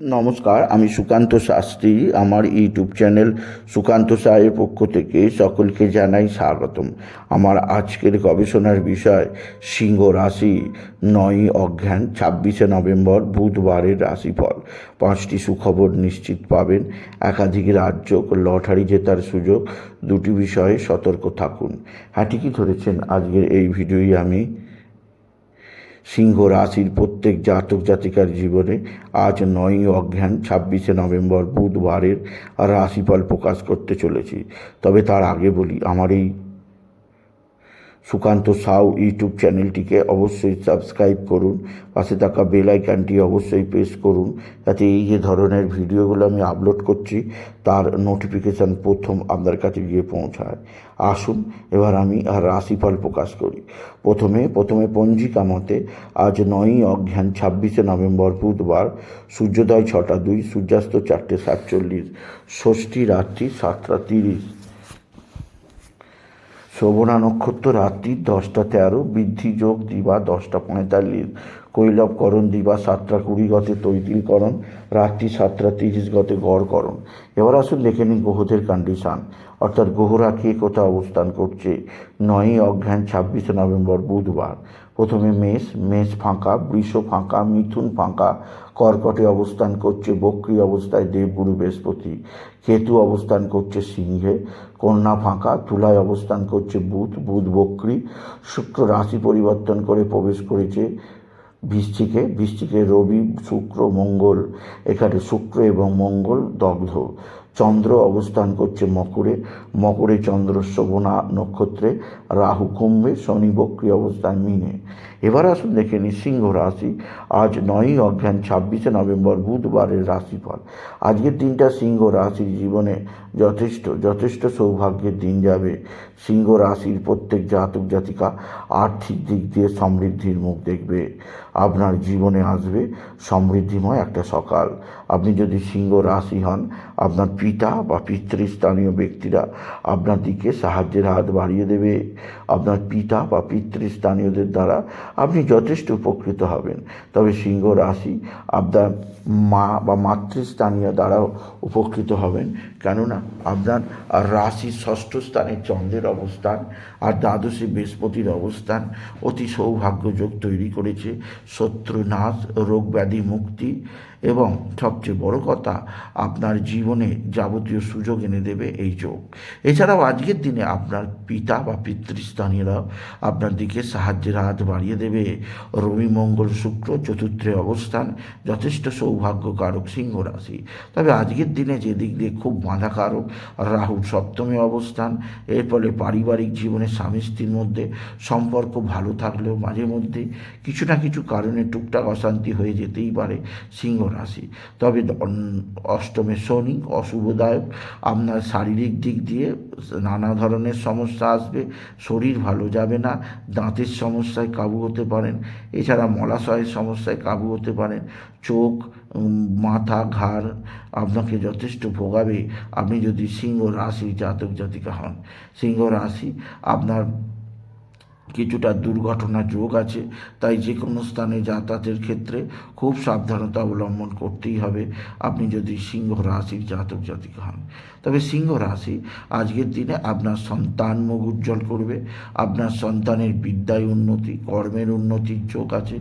নমস্কার, আমি সুকান্ত শাস্ত্রী। আমার ইউটিউব চ্যানেল সুকান্ত সাহের পক্ষ থেকে সকলকে জানাই স্বাগতম। আমার আজকের গবেষণার বিষয়, সিংহ রাশি। নয়ই অজ্ঞান, ছাব্বিশে নভেম্বর, বুধবারের রাশিফল। পাঁচটি সুখবর নিশ্চিত পাবেন। একাধিক রাজ্য লটারি জেতার সুযোগ। দুটি বিষয়ে সতর্ক থাকুন। হ্যাঁ ঠিকই ধরেছেন। আজকের এই ভিডিওই আমি সিংহ রাশির প্রত্যেক জাতক জাতিকার জীবনে আজ নয়ই অজ্ঞান ছাব্বিশে নভেম্বর বুধবারের রাশিফল প্রকাশ করতে চলেছি। তবে তার আগে বলি, আমার এই সুকান্ত সাউ ইউটিউব চ্যানেলটিকে অবশ্যই সাবস্ক্রাইব করুন। পাশে থাকা বেল আইকনটি অবশ্যই প্রেস করুন। যাতে এই যে ধরনের ভিডিওগুলো আমি আপলোড করছি, তার নোটিফিকেশান প্রথম আপনার কাছে গিয়ে পৌঁছায়। আসুন, এবার আমি আর রাশিফল প্রকাশ করি। প্রথমে প্রথমে পঞ্জিকা মতে, আজ নয়ই অজ্ঞান ছাব্বিশে নভেম্বর বুধবার, সূর্যোদয় ছটা দুই, সূর্যাস্ত চারটে সাতচল্লিশ, ষষ্ঠী রাত্রি সাতটা তিরিশ। শোভনা নক্ষত্র রাত্রি দশটা তেরো, বৃদ্ধি যোগ দিবা দশটা পঁয়তাল্লিশ কৈলবকরণ দিবা সাতটা কুড়ি গতে তৈতিলকরণ রাত্রি সাতটা তিরিশ গতে গড়করণ এবার আসুন দেখে নিন গ্রহদের কন্ডিশান অর্থাৎ গ্রহরা কে কোথায় অবস্থান করছে? নয়ই অজ্ঞান ছাব্বিশে নভেম্বর, বুধবার। প্রথমে মেষ মেষ ফাঁকা, বৃষ ফাঁকা, মিথুন ফাঁকা, কর্কটে অবস্থান করছে বক্রী অবস্থায় দেবগুরু বৃহস্পতি, কেতু অবস্থান করছে সিংহে, কন্যা ফাঁকা, তুলায় অবস্থান করছে বুধ বুধ বক্রী, শুক্র রাশি পরিবর্তন করে প্রবেশ করেছে বৃষ্টিকে বৃষ্টিকে রবি, শুক্র, মঙ্গল, এখানে শুক্র এবং মঙ্গল দগ্ধ। চন্দ্র অবস্থান করছে মকরে। মকরে চন্দ্র শোভনা নক্ষত্রে, রাহু কুম্ভে, শনি বক্রী অবস্থান মিনে। এবার আসুন দেখে নিই সিংহ রাশি। আজ নয়ই অজ্ঞান, ছাব্বিশে নভেম্বর, বুধবারের রাশিফল। আজকের দিনটা সিংহ রাশির জীবনে যথেষ্ট যথেষ্ট সৌভাগ্যের দিন যাবে। সিংহ রাশির প্রত্যেক জাতক জাতিকা আর্থিক দিক দিয়ে সমৃদ্ধির মুখ দেখবে। আপনার জীবনে আসবে সমৃদ্ধিময় একটা সকাল। আপনি যদি সিংহ রাশি হন, আপনার পিতা বা পিতৃস্থানীয় ব্যক্তিরা আপনার দিকে সাহায্যের হাত বাড়িয়ে দেবে। আপনার পিতা বা পিতৃস্থানীয়দের দ্বারা আপনি যথেষ্ট উপকৃত হবেন। তবে সিংহ রাশি আপনার মা বা মাতৃস্থানীয় দ্বারাও উপকৃত হবেন। কেননা আপনার রাশির ষষ্ঠ স্থানে চন্দ্রের অবস্থান আর দ্বাদশী বৃহস্পতির অবস্থান অতি সৌভাগ্যযোগ তৈরি করেছে। শত্রু নাশ রোগ ব্যাধি মুক্তি এবং সবচেয়ে বড় কথা, আপনার জীবনে যাবতীয় সুযোগ এনে দেবে এই যোগ। এছাড়াও আজকের দিনে আপনার পিতা বা পিতৃস্থানীয়রাও আপনার দিকে সাহায্যের হাত বাড়িয়ে দেবে। রবি, মঙ্গল, শুক্র, চতুর্থে অবস্থান, যথেষ্ট সৌভাগ্যকারক সিংহ রাশি। তবে আজকের দিনে যে দিক দিয়ে খুব বাঁধাকারক, রাহুর সপ্তমে অবস্থান, এর ফলে পারিবারিক জীবনে স্বামী স্ত্রীর মধ্যে সম্পর্ক ভালো থাকলেও মাঝে মধ্যে কিছু না কিছু কারণে টুকটাক অশান্তি হয়ে যেতেই পারে সিংহ রাশি। তবে অষ্টমে শনি অশুভদায়ক আপনার শারীরিক দিক দিয়ে নানা ধরনের সমস্যা আসবে, শরীর ভালো যাবে না, দাঁতের সমস্যায় কাবু হতে পারেন, এছাড়া মলাশয়ের সমস্যায় কাবু হতে পারেন, চোখ মাথা, ঘাড় আপনাকে যথেষ্ট ভোগাবে। আপনি যদি সিংহ রাশি জাতক জাতিকা হন, সিংহ রাশি আপনার কিছুটা দুর্ঘটনা যোগ আছে, তাই যে কোনো স্থানে যাতায়াতের ক্ষেত্রে খুব সাবধানতা অবলম্বন করতেই হবে। আপনি যদি সিংহ রাশির জাতক জাতিক হন, তবে সিংহ রাশি আজকের দিনে আপনার সন্তান মুখ উজ্জ্বল করবে, আপনার সন্তানের বিদ্যায় উন্নতি, কর্মের উন্নতির যোগ আছে।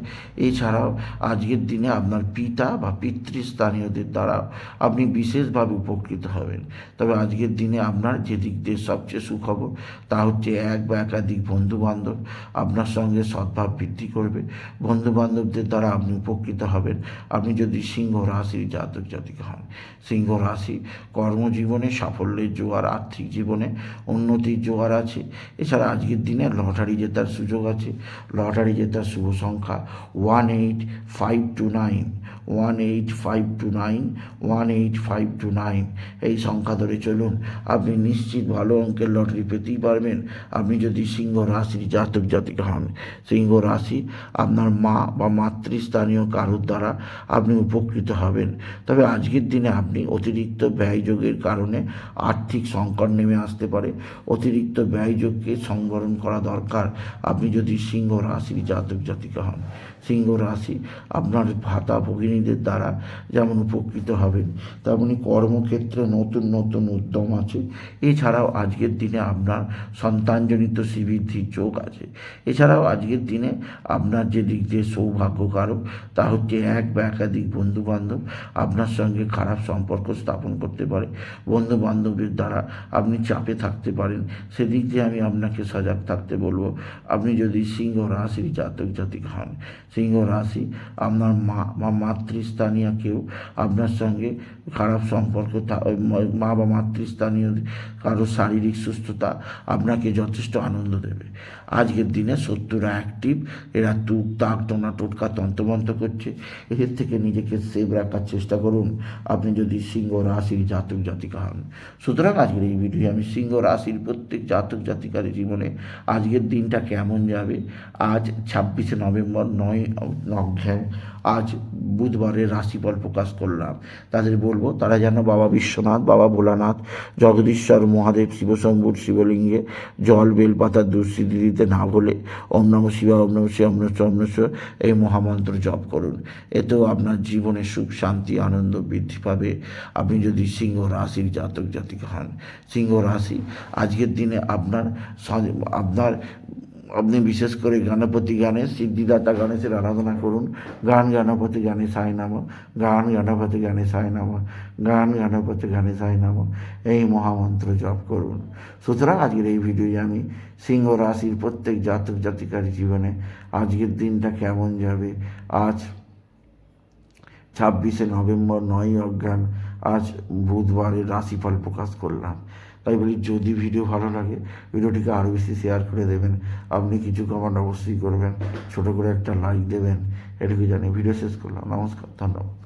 এছাড়াও আজকের দিনে আপনার পিতা বা পিতৃস্থানীয়দের দ্বারা আপনি বিশেষভাবে উপকৃত হবেন। তবে আজকের দিনে আপনার যে দিক দিয়ে সবচেয়ে সুখবর, তা হচ্ছে এক বা একাধিক বন্ধু বান্ধব আপনার সঙ্গে সদ্ভাব বৃদ্ধি করবে। বন্ধু বান্ধবদের দ্বারা আপনি উপকৃত হবেন। আপনি যদি সিংহ রাশির জাতক জাতিকা হন, সিংহ রাশি কর্মজীবনে সাফল্যের জোয়ার, আর্থিক জীবনে উন্নতির জোয়ার আছে। এছাড়া আজকের দিনে লটারি জেতার সুযোগ আছে। লটারি জেতার শুভ সংখ্যা one eight five two nine, one eight five two nine, one eight five two nine. এই সংখ্যা ধরে চলুন। আপনি নিশ্চিত ভালো অঙ্কের লটারি পেতেই পারবেন। আপনি যদি সিংহ রাশির জাতক জাতিকা হন। সিংহ রাশি আপনার মা বা মাতৃস্থানীয় কারোর দ্বারা আপনি উপকৃত হবেন। তবে আজকের দিনে আপনি অতিরিক্ত ব্যয়যোগের কারণে আর্থিক সংকট নেমে আসতে পারে। অতিরিক্ত ব্যয়যোগকে সংবরণ করা দরকার। আপনি যদি সিংহ রাশির জাতক জাতিকা হন, সিংহ রাশি আপনার ভাতা ভগিনীদের দ্বারা যেমন উপকৃত হবেন, তেমনি কর্মক্ষেত্রে নতুন নতুন উদ্যম আছে। এছাড়াও আজকের দিনে আপনার সন্তানজনিত শ্রীবৃদ্ধির যোগ আছে। এছাড়াও আজকের দিনে আপনার যে দিক দিয়ে সৌভাগ্যকারক, তা হচ্ছে এক বা একাধিক বন্ধু বান্ধব আপনার সঙ্গে খারাপ সম্পর্ক স্থাপন করতে পারে। বন্ধু বান্ধবের দ্বারা আপনি চাপে থাকতে পারেন। সেদিক দিয়ে আমি আপনাকে সজাগ থাকতে বলব। আপনি যদি সিংহ রাশির জাতক জাতিক হন, সিংহ রাশি আপনার মা বা মাতৃস্থানীয় কেউ আপনার সঙ্গে খারাপ সম্পর্ক মা বা মাতৃস্থানীয় কারও শারীরিক সুস্থতা আপনাকে যথেষ্ট আনন্দ দেবে। আজকের দিনে শত্রুরা অ্যাক্টিভ এরা তুক, তাক, টোনা, টোটকা, তন্ত্রমন্ত্র করছে। এদের থেকে নিজেকে সেভ রাখার চেষ্টা করুন। আপনি যদি সিংহ রাশির জাতক, জাতিকা হন। সুতরাং আজকের এই ভিডিও আমি সিংহ, রাশির প্রত্যেক জাতক, জাতিকার জীবনে আজকের দিনটা কেমন যাবে? আজ ছাব্বিশে নভেম্বর, নয় অধ্যায়। আজ বুধবারের রাশিফল প্রকাশ করলাম। তাদের বলব, তারা যেন বাবা বিশ্বনাথ, বাবা ভোলানাথ, জগদীশ্বর মহাদেব, শিবশম্ভুর, শিবলিঙ্গে, জল বেলপাতার দুঃস্থিতি দিতে না বলে ওম নম শিবা ওম নম শিব ওম নম এই মহামন্ত্র জপ করুন। এতেও আপনার জীবনে সুখ, শান্তি, আনন্দ বৃদ্ধি পাবে। আপনি যদি সিংহ রাশির জাতক জাতিক হন, সিংহ রাশি, আজকের দিনে আপনার আপনার আপনি বিশেষ করে গণপতি গানে সিদ্ধিদাতা গণেশের আরাধনা করুন। গান গণপতি গানে সাই নাম, গান গণপতি গানে সাই নাম, গান গণপতি গানে সাই নাম, এই মহামন্ত্র জপ করুন। সুতরাং আজকের এই ভিডিওয়ে আমি সিংহ রাশির প্রত্যেক জাতক জাতিকার জীবনে আজকের দিনটা কেমন যাবে? আজ ছাব্বিশে নভেম্বর নয় অজ্ঞান আজ বুধবারের রাশিফল প্রকাশ করলাম। তাই বলি, যদি ভিডিও ভালো লাগে, ভিডিওটিকে আরও বেশি শেয়ার করে দেবেন। আপনি কিছু কমেন্ট অবশ্যই করবেন। ছোটো করে একটা লাইক দেবেন। এটুকু জানিয়ে ভিডিও শেষ করলাম। নমস্কার, ধন্যবাদ।